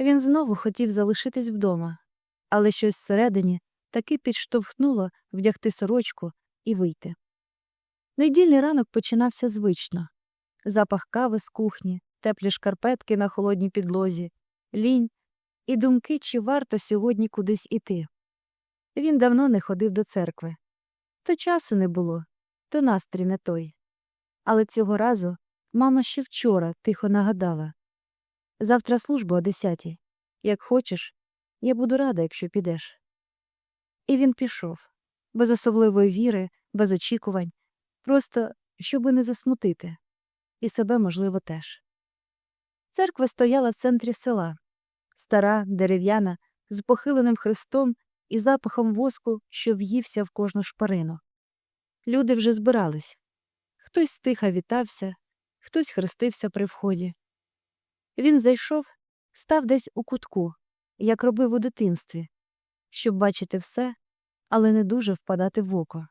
Він знову хотів залишитись вдома, але щось всередині таки підштовхнуло вдягти сорочку і вийти. Недільний ранок починався звично запах кави з кухні, теплі шкарпетки на холодній підлозі, лінь і думки, чи варто сьогодні кудись іти. Він давно не ходив до церкви. То часу не було, то настрій не той. Але цього разу мама ще вчора тихо нагадала завтра служба о десятій. Як хочеш, я буду рада, якщо підеш. І він пішов, без особливої віри, без очікувань, просто щоби не засмутити, і себе, можливо, теж. Церква стояла в центрі села, стара, дерев'яна, з похиленим хрестом і запахом воску, що в'ївся в кожну шпарину. Люди вже збирались. Хтось стиха вітався, хтось хрестився при вході. Він зайшов, став десь у кутку, як робив у дитинстві, щоб бачити все, але не дуже впадати в око.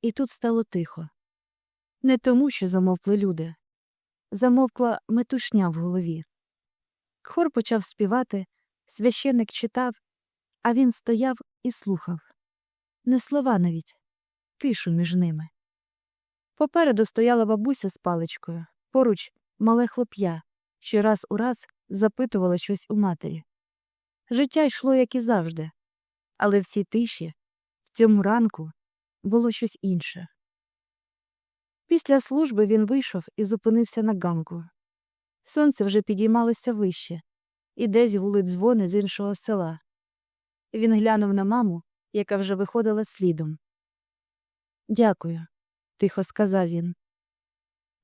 І тут стало тихо. Не тому, що замовкли люди. Замовкла метушня в голові. Хор почав співати, священник читав, а він стояв і слухав. Не слова навіть, тишу між ними. Попереду стояла бабуся з паличкою, поруч мале хлоп'я, що раз у раз запитувала щось у матері. Життя йшло, як і завжди, але в цій тиші, в цьому ранку, було щось інше. Після служби він вийшов і зупинився на ганку. Сонце вже підіймалося вище, і десь гули дзвони з іншого села. Він глянув на маму, яка вже виходила слідом. Дякую, тихо сказав він.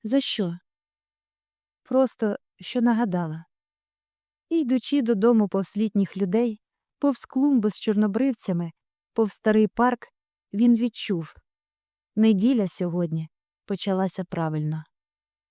За що? Просто що нагадала. Йдучи додому повз літніх людей, повз клумби з чорнобривцями, повз старий парк, він відчув неділя сьогодні почалася правильно.